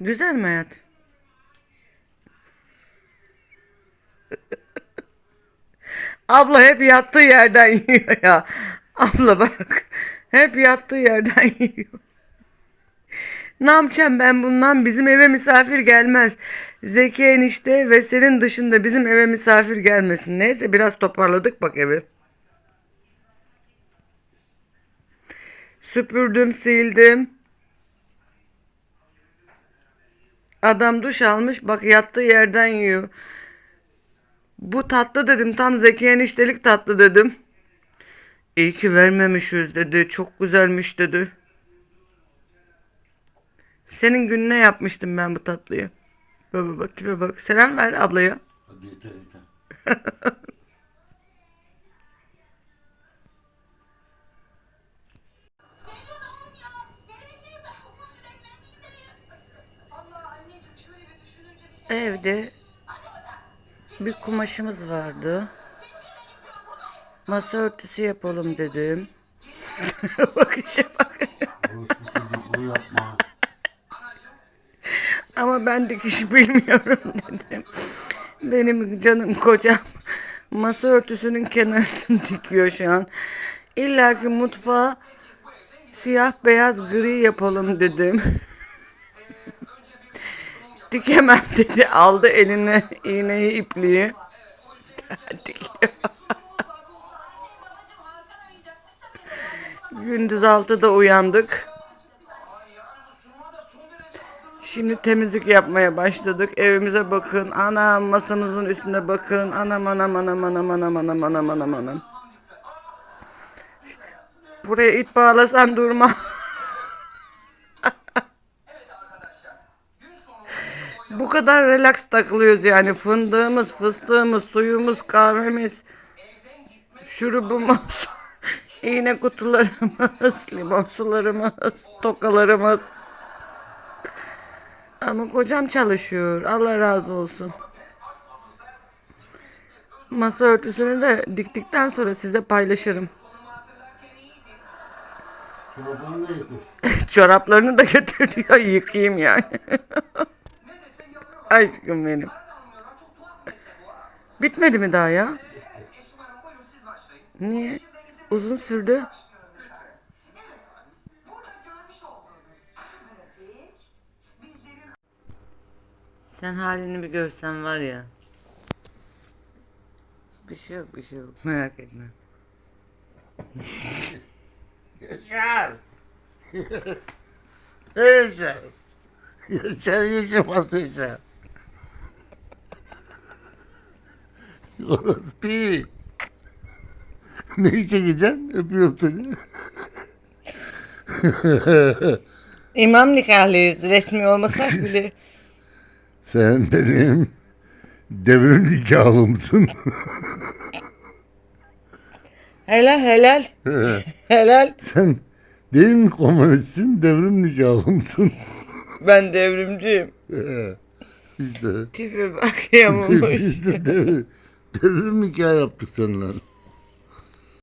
Güzel mi hayat? Abla hep yattığı yerden yiyor ya. Abla bak. Hep yattığı yerden yiyor. Ne yapacağım ben bundan? Bizim eve misafir gelmez. Zeki enişte ve senin dışında bizim eve misafir gelmesin. Neyse biraz toparladık bak evi. Süpürdüm, sildim. Adam duş almış bak yattığı yerden yiyor. Bu tatlı dedim tam Zeki eniştelik tatlı dedim. İyi ki vermemişiz dedi. Çok güzelmiş dedi. Senin gününe yapmıştım ben bu tatlıyı. Baba bak tipe bak. Selam ver ablaya. Hadi yeter Evde bir kumaşımız vardı. Masa örtüsü yapalım dedim. bak işe bak. Ama ben dikiş bilmiyorum dedim. Benim canım kocam masa örtüsünün kenarını dikiyor şu an. İlla ki mutfağa siyah beyaz gri yapalım dedim. Dikemem dedi. Aldı eline iğneyi ipliği. Dikiyor. Gündüz altıda uyandık. Şimdi temizlik yapmaya başladık. Evimize bakın. Anam masamızın üstüne bakın. Anam anam anam anam anam anam anam anam anam. Buraya ip bağlasan durma. Bu kadar relax takılıyoruz yani. Fındığımız, fıstığımız, suyumuz, kahvemiz, şurubumuz, iğne kutularımız, limon sularımız, tokalarımız. Ama kocam çalışıyor. Allah razı olsun. Masa örtüsünü de diktikten sonra size paylaşırım. Çorabını da getir. Çoraplarını da getir diyor. Yıkayayım yani. Aşkım benim. Bitmedi mi daha ya? Niye? Uzun sürdü. Sen halini bir görsen var ya. Bir şey yok bir şey yok. Merak etme. Yaşar. Yaşar. Yaşar yaşamaz Yaşar. Orospu. Neyi çekeceksin? Öpüyorum seni. İmam nikahlıyız. Resmi olmasak bile. Sen benim devrim nikahımsın. Helal helal. helal. Sen değil mi komünistsin devrim nikahımsın. Ben devrimciyim. işte. Tipi bak yamulmuş. Biz de devrim, devrim nikah yaptık seninle.